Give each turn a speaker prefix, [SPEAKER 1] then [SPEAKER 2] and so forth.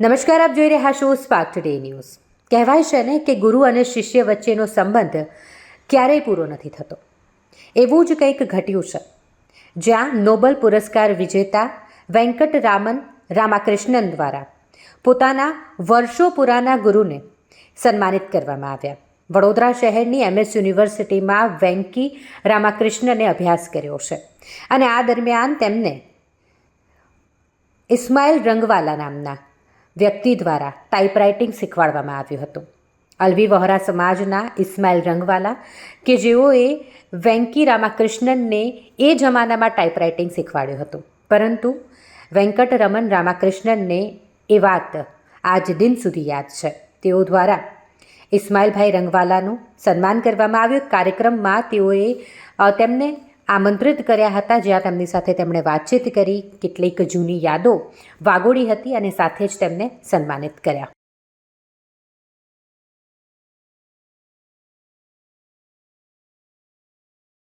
[SPEAKER 1] નમસ્કાર, આપ જોઈ રહ્યા છો સ્પાર્ક ટુડે ન્યૂઝ કહેવાય છે ને કે ગુરુ અને શિષ્ય વચ્ચેનો સંબંધ ક્યારેય પૂરો નથી થતો. એવું જ કંઈક ઘટ્યું છે. જ્યાં નોબલ પુરસ્કાર વિજેતા વેંકટરામન રામાકૃષ્ણન દ્વારા પોતાના વર્ષો પુરાના ગુરુને સન્માનિત કરવામાં આવ્યા. વડોદરા શહેરની એમએસ યુનિવર્સિટીમાં વેંકી રામાકૃષ્ણને અભ્યાસ કર્યો છે અને આ દરમિયાન તેમને ઇસ્માઇલ રંગવાલા નામના વ્યક્તિ દ્વારા ટાઈપરાઇટિંગ શીખવાડવામાં આવ્યું હતું. અલવી વહોરા સમાજના ઇસ્માઇલ રંગવાલા કે જેઓએ વેંકી રામાકૃષ્ણનને એ જમાનામાં ટાઈપરાઇટિંગ શીખવાડ્યું હતું. પરંતુ વેંકટરમન રામાકૃષ્ણનને એ વાત આજ દિન સુધી યાદ છે. તેઓ દ્વારા ઇસ્માઇલભાઈ રંગવાલાનું સન્માન કરવામાં આવ્યું. કાર્યક્રમમાં તેઓએ તેમને આમંત્રિત કર્યા હતા જ્યાં તેમની સાથે તેમણે વાતચીત કરી, કેટલીક જૂની યાદો વાગોડી હતી અને સાથે જ તેમને સન્માનિત કર્યા.